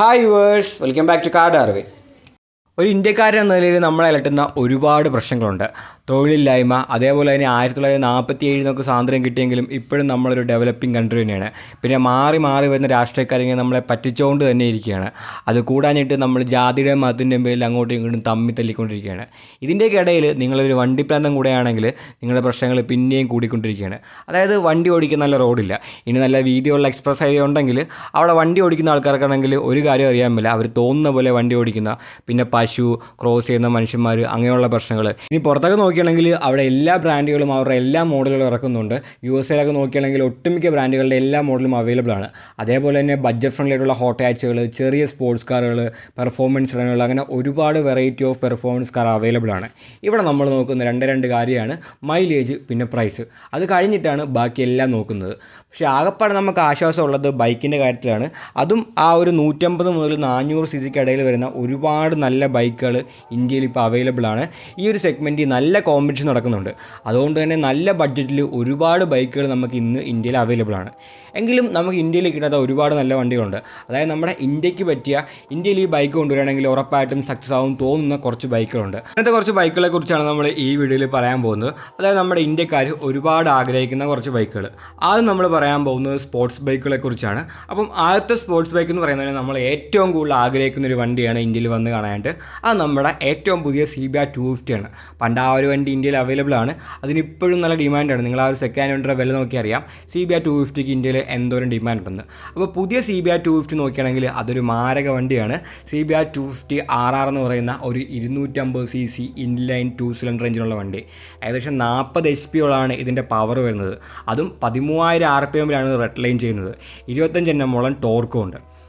Hi viewers welcome back to card അറിവ് ഒരു ഇന്ത്യക്കാരൻ എന്ന നിലയിൽ നമ്മളെ അലട്ടുന്ന ഒരുപാട് പ്രശ്നങ്ങളുണ്ട്. തൊഴിലില്ലായ്മ അതേപോലെ തന്നെ ആയിരത്തി തൊള്ളായിരത്തി നാൽപ്പത്തി ഏഴിൽ നമുക്ക് സ്വാതന്ത്ര്യം കിട്ടിയെങ്കിലും ഇപ്പോഴും നമ്മളൊരു ഡെവലപ്പിംഗ് കൺട്രി തന്നെയാണ്. പിന്നെ മാറി മാറി വരുന്ന രാഷ്ട്രീയക്കാരെങ്കിൽ നമ്മളെ പറ്റിച്ചുകൊണ്ട് തന്നെ ഇരിക്കുകയാണ്. അത് കൂടാഞ്ഞിട്ട് നമ്മൾ ജാതിയുടെ മതത്തിന്റെയും പേരിൽ അങ്ങോട്ടും ഇങ്ങോട്ടും തമ്മി തല്ലിക്കൊണ്ടിരിക്കുകയാണ്. ഇതിന്റെയൊക്കെ ഇടയിൽ നിങ്ങളൊരു വണ്ടിപ്രാന്തം കൂടെയാണെങ്കിൽ നിങ്ങളുടെ പ്രശ്നങ്ങൾ പിന്നെയും കൂടിക്കൊണ്ടിരിക്കുകയാണ്. അതായത് വണ്ടി ഓടിക്കാൻ നല്ല റോഡില്ല. ഇനി നല്ല വീതിയുള്ള എക്സ്പ്രസ് ഹൈവേ ഉണ്ടെങ്കിൽ അവിടെ വണ്ടി ഓടിക്കുന്ന ആൾക്കാർക്കാണെങ്കിൽ ഒരു കാര്യം അറിയാൻ പറ്റില്ല അവർ തോന്നുന്ന പോലെ വണ്ടി ഓടിക്കുന്ന പിന്നെ പശു ക്രോസ് ചെയ്യുന്ന മനുഷ്യന്മാർ അങ്ങനെയുള്ള പ്രശ്നങ്ങൾ ഇനി പുറത്തൊക്കെ നോക്കുകയാണെങ്കിൽ അവിടെ എല്ലാ ബ്രാൻഡുകളും അവരുടെ എല്ലാ മോഡലുകളും ഇറക്കുന്നുണ്ട്. യു എസ് എയിലൊക്കെ നോക്കുകയാണെങ്കിൽ ഒട്ടുമിക്ക ബ്രാൻഡുകളുടെ എല്ലാ മോഡലും അവൈലബിൾ ആണ്. അതേപോലെ തന്നെ ബഡ്ജറ്റ് ഫ്രണ്ട്ലി ആയിട്ടുള്ള ഹോട്ട് ഹാച്ചുകൾ ചെറിയ സ്പോർട്സ് കാറുകൾ പെർഫോമൻസ് റണ്ണുകൾ അങ്ങനെ ഒരുപാട് variety of performance car available ആണ്. ഇവിടെ നമ്മൾ നോക്കുന്ന രണ്ട് രണ്ട് കാര്യമാണ്. മൈലേജ് പിന്നെ പ്രൈസ് അത് കഴിഞ്ഞിട്ടാണ് ബാക്കി എല്ലാം നോക്കുന്നത്. പക്ഷേ ആകെപ്പാടെ നമുക്ക് ആശ്വാസമുള്ളത് ബൈക്കിന്റെ കാര്യത്തിലാണ്. അതും ആ ഒരു നൂറ്റമ്പത് മുതൽ നാനൂറ് സി സിക്ക് ഇടയിൽ വരുന്ന ഒരുപാട് നല്ല ബൈക്കുകൾ ഇന്ത്യയിൽ ഇപ്പോൾ അവൈലബിൾ ആണ്. ഈ ഒരു സെഗ്മെന്റിൽ നല്ല കോമ്പറ്റീഷൻ നടക്കുന്നുണ്ട്. അതുകൊണ്ട് തന്നെ നല്ല ബഡ്ജറ്റിൽ ഒരുപാട് ബൈക്കുകൾ നമുക്ക് ഇന്ന് ഇന്ത്യയിൽ അവൈലബിൾ ആണ്. എങ്കിലും നമുക്ക് ഇന്ത്യയിൽ കിട്ടാത്ത ഒരുപാട് നല്ല വണ്ടികളുണ്ട്. അതായത് നമ്മുടെ ഇന്ത്യയ്ക്ക് പറ്റിയ ഇന്ത്യയിൽ ഈ ബൈക്ക് കൊണ്ടുവരികയാണെങ്കിൽ ഉറപ്പായിട്ടും സക്സസ് ആവും തോന്നുന്ന കുറച്ച് ബൈക്കുകളുണ്ട് അങ്ങനത്തെ കുറച്ച് ബൈക്കുകളെ കുറിച്ചാണ് നമ്മൾ ഈ വീഡിയോയിൽ പറയാൻ പോകുന്നത്. അതായത് നമ്മുടെ ഇന്ത്യക്കാർ ഒരുപാട് ആഗ്രഹിക്കുന്ന കുറച്ച് ബൈക്കുകൾ ആദ്യം നമ്മൾ പറയാൻ പോകുന്നത് സ്പോർട്സ് ബൈക്കുകളെ കുറിച്ചാണ്. അപ്പം ആദ്യത്തെ സ്പോർട്സ് ബൈക്ക് എന്ന് പറയുന്നത് നമ്മൾ ഏറ്റവും കൂടുതൽ ആഗ്രഹിക്കുന്ന ഒരു വണ്ടിയാണ് ഇന്ത്യയിൽ വന്ന് കാണാനായിട്ട്. അത് നമ്മുടെ ഏറ്റവും പുതിയ C B R two fifty ആണ്. പണ്ട് ആ ഒരു വണ്ടി ഇന്ത്യയിൽ അവൈലബിൾ ആണ്. അതിനിപ്പോഴും നല്ല ഡിമാൻഡാണ് നിങ്ങൾ ആ ഒരു സെക്കൻഡ് ഹാൻഡ് വില നോക്കി അറിയാം സി ബി ആർ ടു ഫിഫ്റ്റിക്ക് ഇന്ത്യയിൽ എന്തോരം ഡിമാൻഡ് ഉണ്ടെന്ന്. അപ്പോൾ പുതിയ C B R two fifty നോക്കുകയാണെങ്കിൽ അതൊരു മാരക വണ്ടിയാണ്. C B R two fifty R R എന്ന് പറയുന്ന ഒരു ഇരുന്നൂറ്റമ്പത് C C inline two cylinder എഞ്ചിനുള്ള വണ്ടി. ഏകദേശം നാൽപ്പത് എച്ച് പി ഉള്ളതാണ് ഇതിന്റെ പവർ വരുന്നത്. അതും പതിമൂവായിരം ആർ പി എമ്മിലാണ് റെഡ് ലൈൻ ചെയ്യുന്നത്. ഇരുപത്തഞ്ച് എണ്ണം മോളം ടോർക്കും ഉണ്ട്.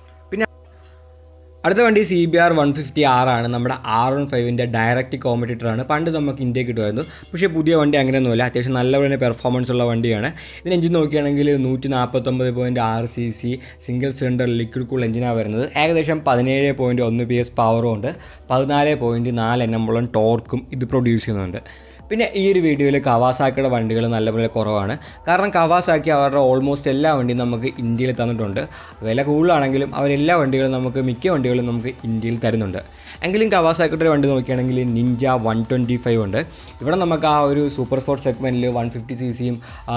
അടുത്ത വണ്ടി C B R one fifty R ആണ്. നമ്മുടെ ആർ വൺ ഫൈവിന്റെ ഡയറക്റ്റ് കോമ്പറ്റീറ്റർ ആണ്. പണ്ട് നമുക്ക് ഇന്ത്യയ്ക്ക് കിട്ടുമായിരുന്നു. പക്ഷേ പുതിയ വണ്ടി അങ്ങനെയൊന്നുമില്ല. അത്യാവശ്യം നല്ല വഴി പെർഫോമൻസ് ഉള്ള വണ്ടിയാണ്. ഇതിന് എഞ്ചിൻ നോക്കുകയാണെങ്കിൽ നൂറ്റി നാൽപ്പത്തൊമ്പത് പോയിന്റ് ആറ് C C single cylinder liquid cool എഞ്ചിനാണ് വരുന്നത്. ഏകദേശം പതിനേഴ് പോയിന്റ് ഒന്ന് പി എസ് പവറും ഉണ്ട്. പതിനാല് പോയിന്റ് നാല് എൻ എമ്പോളം ടോർക്കും ഇത് പ്രൊഡ്യൂസ് ചെയ്യുന്നുണ്ട്. പിന്നെ ഈ ഒരു വീഡിയോയിൽ കവാസാക്കിയുടെ വണ്ടികൾ നല്ലപോലെ കുറവാണ്. കാരണം കവാസാക്കി അവരുടെ ഓൾമോസ്റ്റ് എല്ലാ വണ്ടിയും നമുക്ക് ഇന്ത്യയിൽ തന്നിട്ടുണ്ട്. വില കൂടുതലാണെങ്കിലും അവരെല്ലാ വണ്ടികളും നമുക്ക് മിക്ക വണ്ടികളും നമുക്ക് ഇന്ത്യയിൽ തരുന്നുണ്ട്. എങ്കിലും കവാസാക്കിയുടെ വണ്ടി നോക്കുകയാണെങ്കിൽ നിഞ്ച വൺ ട്വന്റി ഫൈവ് ഉണ്ട്. ഇവിടെ നമുക്ക് ആ ഒരു സൂപ്പർ സ്പോർട്സ് സെഗ്മെന്റിൽ വൺ ഫിഫ്റ്റി സി സിയും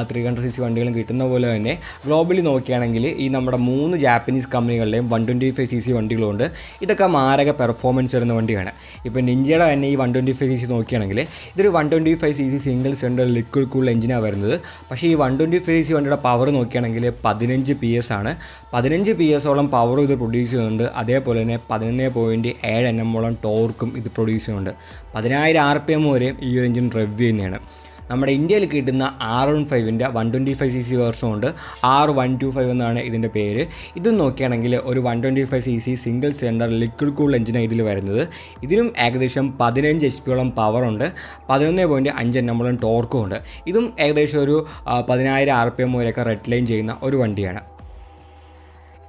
ത്രീ ഹൺഡ്രഡ് സി സി വണ്ടികളും കിട്ടുന്ന പോലെ തന്നെ ഗ്ലോബലി നോക്കുകയാണെങ്കിൽ ഈ നമ്മുടെ മൂന്ന് ജാപ്പനീസ് കമ്പനികളുടെയും one twenty five C C വണ്ടികളുണ്ട്. ഇതൊക്കെ മാരക പെർഫോമൻസ് വരുന്ന വണ്ടിയാണ് ഇപ്പോൾ നിഞ്ചയുടെ തന്നെ ഈ one twenty five C C നോക്കുകയാണെങ്കിൽ ഇതൊരു one twenty five C C single cylinder liquid cool എഞ്ചിനാണ് വരുന്നത്. പക്ഷേ ഈ വൺ ട്വന്റി ഫൈവ് സി വണ്ടിയുടെ പവർ നോക്കുകയാണെങ്കിൽ പതിനഞ്ച് പി എസ് ആണ്. പതിനഞ്ച് പി ഓളം പവർ ഇത് പ്രൊഡ്യൂസ് ചെയ്യുന്നുണ്ട്. അതേപോലെ തന്നെ പതിനൊന്ന് പോയിന്റ് ഏഴ് എൻ എമ്മോളം ടോർക്കും ഇത് പ്രൊഡ്യൂസ് ചെയ്യുന്നുണ്ട്. പതിനായിരം ആർ പി എം വരെയും ഈ ഒരു എഞ്ചിൻ റെവ്യൂ തന്നെയാണ് നമ്മുടെ ഇന്ത്യയിൽ കിട്ടുന്ന R one ഫൈവിന്റെ one twenty five C C version ഉണ്ട്. ആർ വൺ ടു ഫൈവ് എന്നാണ് ഇതിന്റെ പേര്. ഇത് നോക്കുകയാണെങ്കിൽ ഒരു one twenty five C C single cylinder liquid cool എഞ്ചിനാണ് ഇതിൽ വരുന്നത്. ഇതിനും ഏകദേശം പതിനഞ്ച് എച്ച് പിയോളം പവറുണ്ട് പതിനൊന്ന് പോയിന്റ് അഞ്ച് എണ്ണമ്പോളം ടോർക്കും ഉണ്ട്. ഇതും ഏകദേശം ഒരു പതിനായിരം ആർ പി എം വരെയൊക്കെ റെഡ് ലൈൻ ചെയ്യുന്ന ഒരു വണ്ടിയാണ്.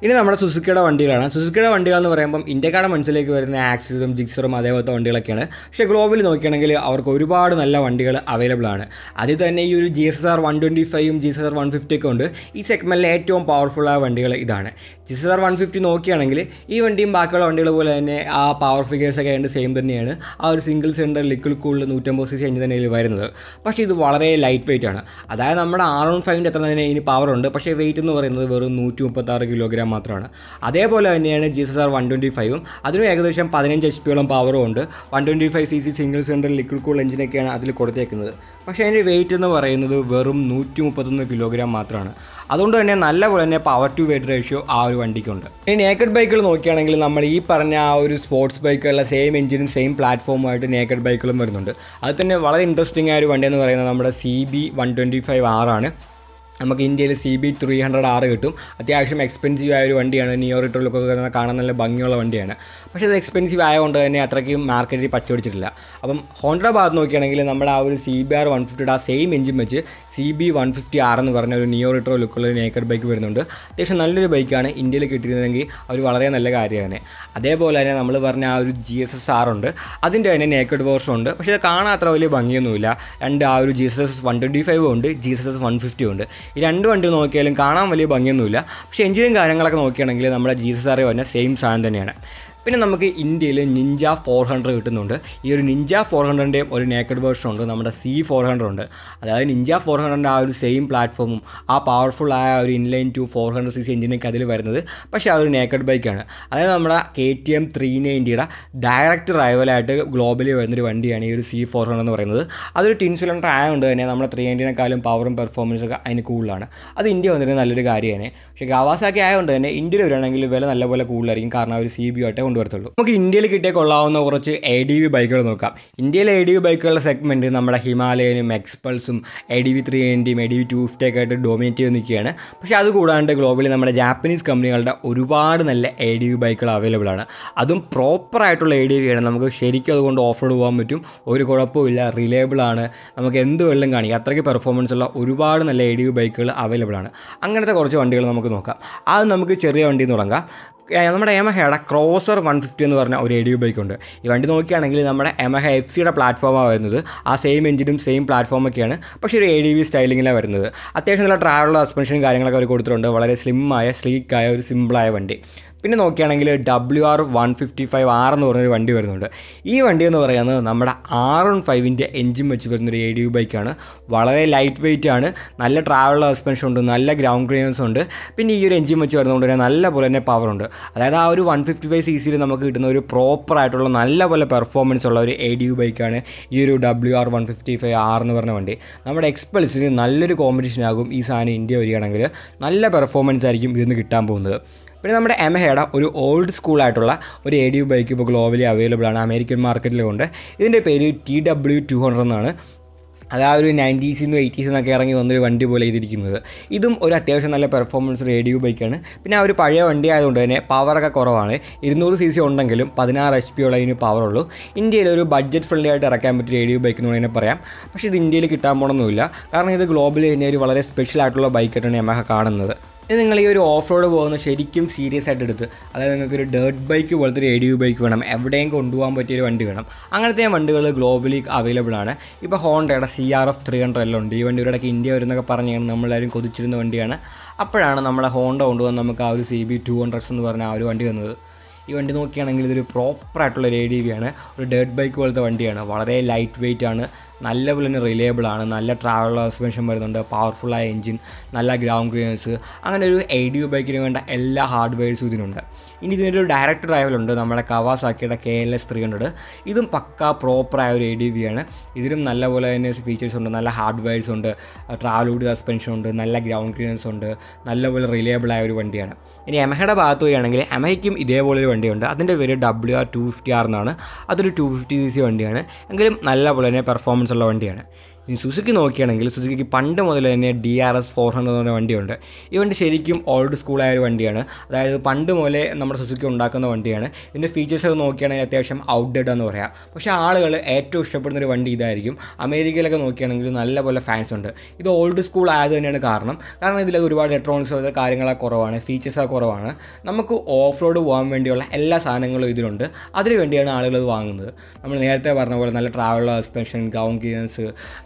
ഇനി നമ്മുടെ സുസുക്കിയുടെ വണ്ടികളാണ്. സുസുക്കിയുടെ വണ്ടികൾ എന്ന് പറയുമ്പോൾ ഇന്ത്യക്കാരുടെ മനസ്സിലേക്ക് വരുന്ന ആക്സിസും ജിക്സറും അതേപോലത്തെ വണ്ടികളൊക്കെയാണ്. പക്ഷേ ഗ്ലോബലി നോക്കുകയാണെങ്കിൽ അവർക്ക് ഒരുപാട് നല്ല വണ്ടികൾ അവൈലബിൾ ആണ്. അതിൽ തന്നെ ഈ ഒരു G S R one twenty ഫൈവും G S R one fifty ഒക്കെ ഉണ്ട്. ഈ സെഗ്മെന്റിലെ ഏറ്റവും പവർഫുള്ളായ വണ്ടികൾ ഇതാണ്. G S R one fifty നോക്കുകയാണെങ്കിൽ ഈ വണ്ടിയും ബാക്കിയുള്ള വണ്ടികൾ പോലെ തന്നെ ആ പവർ ഫിഗേഴ്സ് ഒക്കെ ഉണ്ട് സെയിം തന്നെയാണ്. ആ ഒരു സിംഗിൾ സിലിണ്ടർ ലിക്വിഡ് കൂളിൽ നൂറ്റമ്പത് സി സി എഞ്ചിൻ തന്നെ ഇതിൽ വരുന്നത്. പക്ഷേ ഇത് വളരെ ലൈറ്റ് വെയിറ്റ് ആണ്. അതായത് നമ്മുടെ ആർ വൺ ഫൈവിന്റെ അത്ര തന്നെ ഇനി പവർ ഉണ്ട്. പക്ഷേ വെയിറ്റ് എന്ന് പറയുന്നത് വെറും നൂറ്റി മുപ്പത്താറ് കിലോഗ്രാം മാത്രമാണ്. അതേപോലെ തന്നെയാണ് G S R one twenty ഫൈവും. അതിനും ഏകദേശം പതിനഞ്ച് എച്ച് പിയോളം പവറും ഉണ്ട്. One twenty five C C single cylinder liquid cool എഞ്ചിനൊക്കെയാണ് അതിൽ കൊടുത്തേക്കുന്നത്. പക്ഷേ അതിന്റെ വെയിറ്റ് എന്ന് പറയുന്നത് വെറും നൂറ്റി മുപ്പത്തൊന്ന് കിലോഗ്രാം മാത്രമാണ്. അതുകൊണ്ട് തന്നെ നല്ല പോലെ തന്നെ പവർ ടു വെയിറ്റ് റേഷ്യോ ആ ഒരു വണ്ടിക്കുണ്ട്. ഇനി നേക്കഡ് ബൈക്കുകൾ നോക്കുകയാണെങ്കിൽ നമ്മൾ ഈ പറഞ്ഞ ആ ഒരു സ്പോർട്സ് ബൈക്കുകളുടെ സെയിം എഞ്ചിനും സെയിം പ്ലാറ്റ്ഫോമുമായിട്ട് നേക്കഡ് ബൈക്കുകളും വരുന്നുണ്ട്. അത് തന്നെ വളരെ ഇൻട്രസ്റ്റിംഗ് ആയ ഒരു വണ്ടി എന്ന് പറയുന്നത് നമ്മുടെ C B one twenty five ആറാണ് നമുക്ക് ഇന്ത്യയിൽ സി ബി ത്രീ ഹൺഡ്രഡ് ആറ് കിട്ടും. അത്യാവശ്യം എക്സ്പെൻസീവ് ആയ ഒരു വണ്ടിയാണ്. നിയോ ലുക്കൊക്കെ കാണാൻ നല്ല ഭംഗിയുള്ള വണ്ടിയാണ്. പക്ഷേ അത് എക്സ്പെൻസീവ് ആയതുകൊണ്ട് തന്നെ അത്രയ്ക്കും മാർക്കറ്റിൽ പച്ചപിടിച്ചിട്ടില്ല. അപ്പം ഹോണ്ടയുടെ ഭാഗത്ത് നോക്കിയാണെങ്കിൽ നമ്മുടെ ആ ഒരു സി ബി ആർ വൺ ഫിഫ്റ്റിയുടെ ആ സെയിം എഞ്ചിൻ വെച്ച് C B one fifty R എന്ന് പറഞ്ഞ ഒരു നിയോ റിട്രോ ലുക്കുള്ള ഒരു നേക്കഡ് ബൈക്ക് വരുന്നുണ്ട്. അത്യാവശ്യം നല്ലൊരു ബൈക്കാണ് ഇന്ത്യയിൽ കിട്ടിയിരുന്നെങ്കിൽ അവർ വളരെ നല്ല കാര്യമാണ്. അതേപോലെ തന്നെ നമ്മൾ പറഞ്ഞ ആ ഒരു ജി എസ് എസ് ആർ ഉണ്ട്. അതിന്റെ തന്നെ നേക്കഡ് വേർഷൻ ഉണ്ട്. പക്ഷേ അത് കാണാൻ അത്ര വലിയ ഭംഗിയൊന്നുമില്ല. രണ്ട് ആ ഒരു G S S one twenty five ഉണ്ട് G S S one fifty ഉണ്ട്. ഈ രണ്ട് വണ്ടി നോക്കിയാലും കാണാൻ വലിയ ഭംഗിയൊന്നുമില്ല. പക്ഷേ എഞ്ചിനും കാര്യങ്ങളൊക്കെ നോക്കിയാണെങ്കിൽ നമ്മുടെ ജി എസ് എസ് ആർ പറഞ്ഞ സെയിം സാധനം തന്നെയാണ്. പിന്നെ നമുക്ക് ഇന്ത്യയിൽ നിഞ്ച ഫോർ ഹൺഡ്രഡ് കിട്ടുന്നുണ്ട്. ഈ ഒരു നിഞ്ച ഫോർ ഹൺഡ്രഡിന്റെയും ഒരു നേക്കഡ് വേർഷൻ ഉണ്ട്. നമ്മുടെ സി ഫോർ ഹൺഡ്രഡ് ഉണ്ട്. അതായത് നിഞ്ച ഫോർ ഹൺഡ്രഡിന്റെ ആ ഒരു സെയിം പ്ലാറ്റ്ഫോമും ആ പവർഫുൾ ആയ ഒരു inline two four hundred C C എഞ്ചിനൊക്കെ അതിൽ വരുന്നത് പക്ഷേ ആ ഒരു നേക്കഡ് ബൈക്കാണ് അതായത് നമ്മുടെ കെ ടി എം ത്രീ നയന്റിയുടെ ഡയറക്റ്റ് റൈവലായിട്ട് ഗ്ലോബലി വരുന്നൊരു വണ്ടിയാണ് ഈ ഒരു സി ഫോർ ഹൺഡ്രഡ് എന്ന് പറയുന്നത്. അതൊരു ടിൻ സിലിണ്ടർ ആയതുകൊണ്ട് തന്നെ നമ്മുടെ ത്രീ നയന്റിനെക്കാളും പവറും പെർഫോമൻസും ഒക്കെ അതിന് കൂടുതലാണ്. അത് ഇന്ത്യ വന്നിട്ട് നല്ലൊരു കാര്യമാണ്. പക്ഷേ ഗവാസാക്കി ആയതുകൊണ്ട് തന്നെ ഇന്ത്യയിൽ വരികയാണെങ്കിൽ വില നല്ലപോലെ കൂടുതലായിരിക്കും. കാരണം അവർ സി ബി ആയിട്ടേ കൊണ്ടുവരത്തുള്ളൂ. നമുക്ക് ഇന്ത്യയിൽ കിട്ടിയ കൊള്ളാവുന്ന കുറച്ച് എ ഡി വി ബൈക്കുകൾ നോക്കാം. ഇന്ത്യയിലെ എ ഡി വി ബൈക്കുകളുടെ സെഗ്മെന്റ് നമ്മുടെ ഹിമാലയനും എക്സ്പൾസും A D V three എൻഡിയും A D V two fifty ഒക്കെ ആയിട്ട് ഡോമിനേറ്റ് ചെയ്ത് നിൽക്കുകയാണ്. പക്ഷേ അത് കൂടാണ്ട് ഗ്ലോബലി നമ്മുടെ ജാപ്പനീസ് കമ്പനികളുടെ ഒരുപാട് നല്ല എ ഡി വി ബൈക്കുകൾ അവൈലബിൾ ആണ്. അതും പ്രോപ്പറായിട്ടുള്ള എ ഡി വി ആണ്. നമുക്ക് ശരിക്കും അതുകൊണ്ട് ഓഫ് റോഡ് പോകാൻ പറ്റും. ഒരു കുഴപ്പമില്ല റിലയബിൾ ആണ്. നമുക്ക് എന്ത് വെള്ളം കാണിക്കും. അത്രയ്ക്ക് പെർഫോമൻസ് ഉള്ള ഒരുപാട് നല്ല എ ഡി വി ബൈക്കുകൾ അവൈലബിൾ ആണ്. അങ്ങനത്തെ കുറച്ച് വണ്ടികൾ നമുക്ക് നോക്കാം. അത് നമുക്ക് ചെറിയ വണ്ടി തുടങ്ങാം. നമ്മുടെ എമഹയുടെ ക്രോസർ വൺ ഫിഫ്റ്റി എന്ന് പറഞ്ഞ ഒരു എ ബൈക്കുണ്ട് ഈ വണ്ടി നോക്കുകയാണെങ്കിൽ നമ്മുടെ എമഹ എഫ് സിയുടെ പ്ലാറ്റ്ഫോമാണ് വരുന്നത്. ആ സെയിം എഞ്ചിനും സെയിം പ്ലാറ്റ്ഫോമൊക്കെയാണ് പക്ഷേ ഒരു എ ഡി വി സ്റ്റൈലിങ്ങിലാണ് വരുന്നത്. അത്യാവശ്യം നല്ല ട്രാവൽ സസ്പെൻഷനും കാര്യങ്ങളൊക്കെ അവർ കൊടുത്തിട്ടുണ്ട്. വളരെ സ്ലിമ്മായ സ്ലീക്കായ ഒരു സിമ്പിളായ വണ്ടി. പിന്നെ നോക്കുകയാണെങ്കിൽ W R one fifty five R എന്ന് പറഞ്ഞൊരു വണ്ടി വരുന്നുണ്ട്. ഈ വണ്ടി എന്ന് പറയുന്നത് നമ്മുടെ ആർ വൺ ഫൈവിന്റെ എഞ്ചിൻ വെച്ച് വരുന്നൊരു എ ഡി യു ബൈക്കാണ് വളരെ ലൈറ്റ് വെയിറ്റ് ആണ്. നല്ല ട്രാവൽ സസ്പെൻഷൻ ഉണ്ട്. നല്ല ഗ്രൗണ്ട് ക്ലിയറൻസ് ഉണ്ട്. പിന്നെ ഈ ഒരു എഞ്ചിൻ വെച്ച് വരുന്നതുകൊണ്ട് തന്നെ നല്ല പോലെ തന്നെ പവർ ഉണ്ട്. അതായത് ആ ഒരു വൺ ഫിഫ്റ്റി ഫൈവ് സി സിയിൽ നമുക്ക് കിട്ടുന്ന ഒരു പ്രോപ്പർ ആയിട്ടുള്ള നല്ല പോലെ പെർഫോമൻസ് ഉള്ള ഒരു എ ഡി യു ബൈക്കാണ് ഈ ഒരു W R one fifty five R എന്ന് പറഞ്ഞ വണ്ടി. നമ്മുടെ എക്സ്പൾസിന് നല്ലൊരു കോമ്പറ്റീഷൻ ആകും ഈ സാധനം ഇന്ത്യ വരികയാണെങ്കിൽ. നല്ല പെർഫോമൻസ് ആയിരിക്കും ഇതിന് കിട്ടാൻ പോകുന്നത്. പിന്നെ നമ്മുടെ എമഹയുടെ ഒരു ഓൾഡ് സ്കൂളായിട്ടുള്ള ഒരു എ ഡി ബൈക്ക് ഇപ്പോൾ ഗ്ലോബലി അവൈലബിൾ ആണ് അമേരിക്കൻ മാർക്കറ്റിലുണ്ട് ഇതിന്റെ പേര് ടി ഡബ്ല്യു ടു ഹൺഡ്രഡ് എന്നാണ്. അത് ആ ഒരു നയന്റീസിൽ നിന്നും എയ്റ്റീസിൽ നിന്നൊക്കെ ഇറങ്ങി വന്നൊരു വണ്ടി പോലെ ചെയ്തിരിക്കുന്നത്. ഇതും ഒരു അത്യാവശ്യം നല്ല പെർഫോമൻസ് റേഡിയോ ബൈക്കാണ് പിന്നെ ആ ഒരു പഴയ വണ്ടി ആയതുകൊണ്ട് തന്നെ പവറൊക്കെ കുറവാണ്. ഇരുന്നൂറ് സി സി ഉണ്ടെങ്കിലും പതിനാറ് എച്ച് പി ഉള്ള ഇതിന് പവറുള്ളൂ ഇന്ത്യയിൽ ഒരു ബഡ്ജറ്റ് ഫ്രണ്ട്ലി ആയിട്ട് ഇറക്കാൻ പറ്റിയ റേഡിയോ ബൈക്ക് എന്ന് വേണമെങ്കിൽ പറയാം. പക്ഷേ ഇത് ഇന്ത്യയിൽ കിട്ടാൻ പോകണമെന്നില്ല കാരണം ഇത് ഗ്ലോബലി തന്നെ ഒരു വളരെ സ്പെഷ്യൽ ആയിട്ടുള്ള ബൈക്കായിട്ടാണ് യമഹ കാണുന്നത്. ഇനി നിങ്ങൾ ഈ ഒരു ഓഫ് റോഡ് പോകുന്നത് ശരിക്കും സീരിയസ് ആയിട്ട് എടുത്ത് അതായത് നിങ്ങൾക്ക് ഒരു ഡേർട്ട് ബൈക്ക് പോലത്തെ ഒരു എ ബൈക്ക് വേണം എവിടെയും കൊണ്ടുപോകാൻ പറ്റിയൊരു വണ്ടി വേണം. അങ്ങനത്തെ വണ്ടികൾ ഗ്ലോബലി അവൈലബിൾ ആണ്. ഇപ്പോൾ ഹോണ്ടയുടെ C R F three hundred എല്ലാം ഉണ്ട്. ഈ വണ്ടി ഇവിടെയൊക്കെ ഇന്ത്യ വരുന്നൊക്കെ പറഞ്ഞാണ് നമ്മളെല്ലാവരും കൊതിച്ചിരുന്ന വണ്ടിയാണ്. അപ്പോഴാണ് നമ്മളെ ഹോണ്ട കൊണ്ടുവന്ന് നമുക്ക് ആ ഒരു സി ബി ടു ഹൺഡ്രഡ്സ് എന്ന് പറഞ്ഞ ആ ഒരു വണ്ടി വന്നത് ഈ വണ്ടി നോക്കിയാണെങ്കിൽ ഇതൊരു പ്രോപ്പർ ആയിട്ടുള്ള ഒരു എ ഡി വി ആണ്. ഒരു ഡേർട്ട് ബൈക്ക് പോലത്തെ വണ്ടിയാണ്. വളരെ ലൈറ്റ് വെയിറ്റ് ആണ്. നല്ല പോലെ തന്നെ റിലയബിൾ ആണ്. നല്ല ട്രാവൽ സസ്പെൻഷൻ വരുന്നുണ്ട്. പവർഫുള്ളായ എഞ്ചിൻ നല്ല ഗ്രൗണ്ട് ക്ലിയറൻസ് അങ്ങനെ ഒരു എ ഡി ബൈക്കിന് വേണ്ട എല്ലാ ഹാർഡ്വെയർസും ഇതിനുണ്ട്. ഇനി ഇതിനൊരു ഡയറക്റ്റ് ഡ്രൈവലുണ്ട് നമ്മുടെ കവാസാക്കിയുടെ K L S three hundred ഇതും പക്ക പ്രോപ്പറായ ഒരു എ ഡി വി ആണ്. ഇതിലും നല്ല പോലെ തന്നെ ഫീച്ചേഴ്സ് ഉണ്ട്. നല്ല ഹാർഡ്വെയർസ് ഉണ്ട്. ട്രാവൽ വുഡ് സസ്പെൻഷൻ ഉണ്ട്. നല്ല ഗ്രൗണ്ട് ക്ലിയറൻസ് ഉണ്ട്. നല്ല പോലെ റിലയബിൾ ആയ ഒരു വണ്ടിയാണ്. ഇനി എമഹയുടെ ഭാഗത്ത് വരികയാണെങ്കിൽ എമഹയ്ക്കും ഇതേപോലൊരു വണ്ടിയുണ്ട്. അതിന്റെ പേര് W R two fifty R എന്നാണ്. അതൊരു ടു ഫിഫ്റ്റി സി സി വണ്ടിയാണ്. എങ്കിലും നല്ല പോലെ തന്നെ പെർഫോമൻസ് ഉള്ള വണ്ടിയാണ്. ഇനി സുസുക്കി നോക്കുകയാണെങ്കിൽ സുസുക്കിക്ക് പണ്ട് മുതൽ തന്നെ D R S four hundred എന്ന വണ്ടിയുണ്ട്. ഈ വണ്ടി ശരിക്കും ഓൾഡ് സ്കൂളായ ഒരു വണ്ടിയാണ്. അതായത് പണ്ട് മുതലേ നമ്മുടെ സുസുക്കി ഉണ്ടാക്കുന്ന വണ്ടിയാണ്. ഇതിന്റെ ഫീച്ചേഴ്സ് ഒക്കെ നോക്കുകയാണെങ്കിൽ അത്യാവശ്യം ഔട്ട്ഡേറ്റ് എന്ന് പറയാം. പക്ഷേ ആളുകൾ ഏറ്റവും ഇഷ്ടപ്പെടുന്ന ഒരു വണ്ടി ഇതായിരിക്കും. അമേരിക്കയിലൊക്കെ നോക്കുകയാണെങ്കിൽ നല്ല പോലെ ഫാൻസ് ഉണ്ട്. ഇത് ഓൾഡ് സ്കൂൾ ആയത് തന്നെയാണ് കാരണം. കാരണം ഇതിൽ ഒരുപാട് ഇലക്ട്രോണിക്സ് കാര്യങ്ങളൊക്കെ കുറവാണ് ഫീച്ചേഴ്സൊക്കെ കുറവാണ്. നമുക്ക് ഓഫ് റോഡ് പോകാൻ വേണ്ടിയുള്ള എല്ലാ സാധനങ്ങളും ഇതിലുണ്ട്. അതിനു വേണ്ടിയാണ് ആളുകൾ ഇത് വാങ്ങുന്നത്. നമ്മൾ നേരത്തെ പറഞ്ഞ പോലെ നല്ല ട്രാവലർ സസ്പെൻഷൻ ഗൗൺ ക്ലിയറൻസ്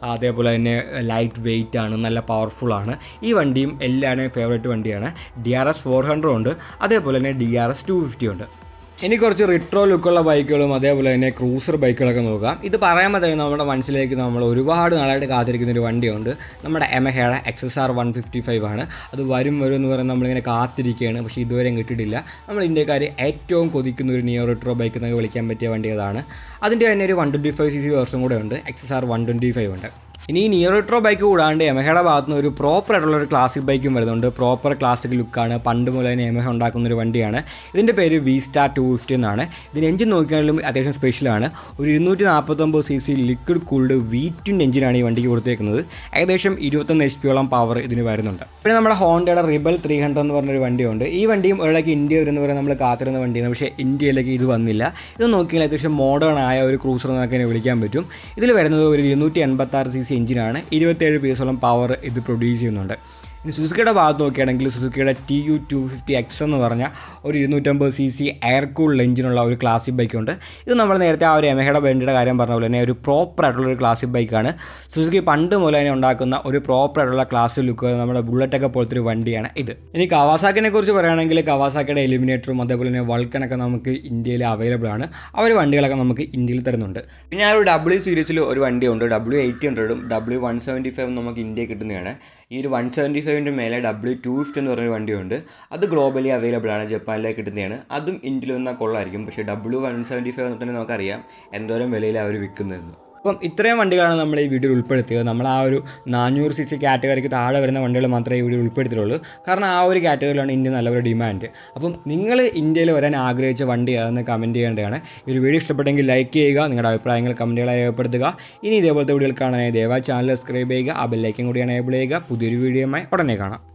അതേപോലെ തന്നെ ലൈറ്റ് വെയിറ്റ് ആണ് നല്ല പവർഫുൾ ആണ്. ഈ വണ്ടിയും എല്ലാവരുടെയും ഫേവറേറ്റ് വണ്ടിയാണ്. D R S four hundred ഉണ്ട്. അതേപോലെ തന്നെ D R S two fifty ഉണ്ട്. ഇനി കുറച്ച് റിട്രോ ലുക്കുള്ള ബൈക്കുകളും അതേപോലെ തന്നെ ക്രൂസർ ബൈക്കുകളൊക്കെ നോക്കാം. ഇത് പറയുമ്പോൾ തന്നെ നമ്മുടെ മനസ്സിലേക്ക് നമ്മൾ ഒരുപാട് നാളായിട്ട് കാത്തിരിക്കുന്ന ഒരു വണ്ടിയുണ്ട്. നമ്മുടെ എമഹയുടെ X S R one fifty five ആണ്. അത് വരും വരും എന്ന് പറയുന്നത് നമ്മളിങ്ങനെ കാത്തിരിക്കുകയാണ്. പക്ഷേ ഇതുവരെയും കിട്ടിയിട്ടില്ല. നമ്മൾ ഇന്ത്യക്കാർ ഏറ്റവും കൊതിക്കുന്ന ഒരു നിയോ റിട്രോ ബൈക്ക് എന്നൊക്കെ വിളിക്കാൻ പറ്റിയ വണ്ടി അതാണ് അതിന്റെ തന്നെ ഒരു one twenty five C C version കൂടെ ഉണ്ട്. X S R one twenty five ഉണ്ട്. ഇനി ഈ നിയോ റിട്രോ ബൈക്ക് കൂടാണ്ട് യമഹയുടെ ഭാഗത്ത് നിന്ന് ഒരു പ്രോപ്പർ ആയിട്ടുള്ള ഒരു ക്ലാസിക് ബൈക്കും വരുന്നുണ്ട്. പ്രോപ്പർ ക്ലാസിക് ലുക്കാണ് പണ്ട് മുതൽ തന്നെ യമഹ ഉണ്ടാക്കുന്ന ഒരു വണ്ടിയാണ്. ഇതിന്റെ പേര് വി സ്റ്റാർ ടു ഫിഫ്റ്റി എന്നാണ്. ഇതിന് എഞ്ചിൻ നോക്കിയാലും അത്യാവശ്യം സ്പെഷ്യലാണ് ഒരു ഇരുന്നൂറ്റി നാൽപ്പത്തൊമ്പത് C C liquid cooled V twin എഞ്ചിനാണ് ഈ വണ്ടിക്ക് കൊടുത്തേക്കുന്നത്. ഏകദേശം ഇരുപത്തൊന്ന് എച്ച് പിയോളം പവർ ഇതിന് വരുന്നുണ്ട്. പിന്നെ നമ്മുടെ ഹോണ്ടയുടെ റിബൽ ത്രീ ഹൺഡ്രഡ് എന്ന് പറഞ്ഞൊരു വണ്ടിയുണ്ട്. ഈ വണ്ടിയും ഒരിടയ്ക്ക് ഇന്ത്യ വരുന്ന പോലെ നമ്മൾ കാത്തിരുന്ന വണ്ടിയാണ്. പക്ഷേ ഇന്ത്യയിലേക്ക് ഇത് വന്നില്ല. ഇത് നോക്കിയാൽ അത്യാവശ്യം മോഡേൺ ആയ ഒരു ക്രൂസർ എന്നൊക്കെ വിളിക്കാൻ പറ്റും. ഇതിൽ വരുന്നത് ഒരു ഇരുന്നൂറ്റി എൺപത്താറ് സി സി എഞ്ചിനാണ് ഇരുപത്തേഴ് പീസോളം പവർ ഇത് പ്രൊഡ്യൂസ് ചെയ്യുന്നുണ്ട്. ഇനി സുസുക്കിയുടെ ഭാഗത്ത് നോക്കുകയാണെങ്കിൽ സുസുക്കിയുടെ T U two fifty X എന്ന് പറഞ്ഞ ഒരു ഇരുന്നൂറ്റമ്പത് സി സി എയർ കൂൾ എഞ്ചിനുള്ള ഒരു ക്ലാസിക് ബൈക്കുണ്ട് ഇത് നമ്മൾ നേരത്തെ ആ ഒരു എമഹയുടെ വണ്ടിയുടെ കാര്യം പറഞ്ഞ പോലെ തന്നെ ഒരു പ്രോപ്പർ ആയിട്ടുള്ള ഒരു ക്ലാസിക് ബൈക്കാണ് സുസുക്കി പണ്ട് മുതൽ തന്നെ ഉണ്ടാക്കുന്ന ഒരു പ്രോപ്പർ ആയിട്ടുള്ള ക്ലാസിക് ലുക്ക് നമ്മുടെ ബുള്ളറ്റൊക്കെ പോലത്തെ ഒരു വണ്ടിയാണ് ഇത്. ഇനി കവാസാക്കിനെ കുറിച്ച് പറയുകയാണെങ്കിൽ കവാസാക്കിയുടെ എലിമിനേറ്ററും അതേപോലെ തന്നെ വൾക്കനൊക്കെ നമുക്ക് ഇന്ത്യയിൽ അവൈലബിൾ ആണ്. ആ ഒരു വണ്ടികളൊക്കെ നമുക്ക് ഇന്ത്യയിൽ തരുന്നുണ്ട്. പിന്നെ ആ ഒരു ഡബ്ല്യു സീരീസിൽ ഒരു വണ്ടിയുണ്ട്. ഡബ്ല്യു എയ്റ്റ് ഹൺഡ്രഡും ഡബ്ല്യു വൺ സെവന്റി ഫൈവും നമുക്ക് ഇന്ത്യയിൽ കിട്ടുന്നതാണ്. ഈ ഒരു വൺ സെവന്റി ഫൈവിന്റെ മേലെ ഡബ്ല്യു ടു ഫിഫ്റ്റി എന്ന് പറഞ്ഞൊരു വണ്ടിയുണ്ട്. അത് ഗ്ലോബലി അവൈലബിൾ ആണ്. ജപ്പാനിലേക്ക് കിട്ടുന്നതാണ്. അതും ഇന്ത്യയിൽ വന്നാൽ കൊള്ളായിരിക്കും. പക്ഷേ ഡബ്ല്യു വൺ സെവന്റി ഫൈവ് തന്നെ നമുക്കറിയാം. എന്തോരം വിലയിലാണ് അവർ വിൽക്കുന്നതെന്ന് അപ്പം ഇത്രയും വണ്ടികളാണ് നമ്മൾ ഈ വീഡിയോയിൽ ഉൾപ്പെടുത്തിയത്. നമ്മൾ ആ ഒരു നാനൂറ് സി സി കാറ്റഗറിക്ക് താഴെ വരുന്ന വണ്ടികൾ മാത്രമേ ഈ വീഡിയോ ഉൾപ്പെടുത്തിയിട്ടുള്ളൂ. കാരണം ആ ഒരു കാറ്റഗറിയിലാണ് ഇന്ത്യ നല്ലൊരു ഡിമാൻഡ് അപ്പം നിങ്ങൾ ഇന്ത്യയിൽ വരാൻ ആഗ്രഹിച്ച വണ്ടി അതെന്ന് കമന്റ് ചെയ്യേണ്ടതാണ്. ഈ ഒരു വീഡിയോ ഇഷ്ടപ്പെട്ടെങ്കിൽ ലൈക്ക് ചെയ്യുക നിങ്ങളുടെ അഭിപ്രായങ്ങൾ കമന്റുകളായി രേഖപ്പെടുത്തുക. ഇനി ഇതേപോലത്തെ വീഡിയോകൾ കാണാനായി ദയവായി ചാനൽ സബ്സ്ക്രൈബ് ചെയ്യുക ആ ബെല്ലൈക്കൻ കൂടി എനേബിൾ ചെയ്യുക. പുതിയൊരു വീഡിയോയുമായി ഉടനെ കാണാം.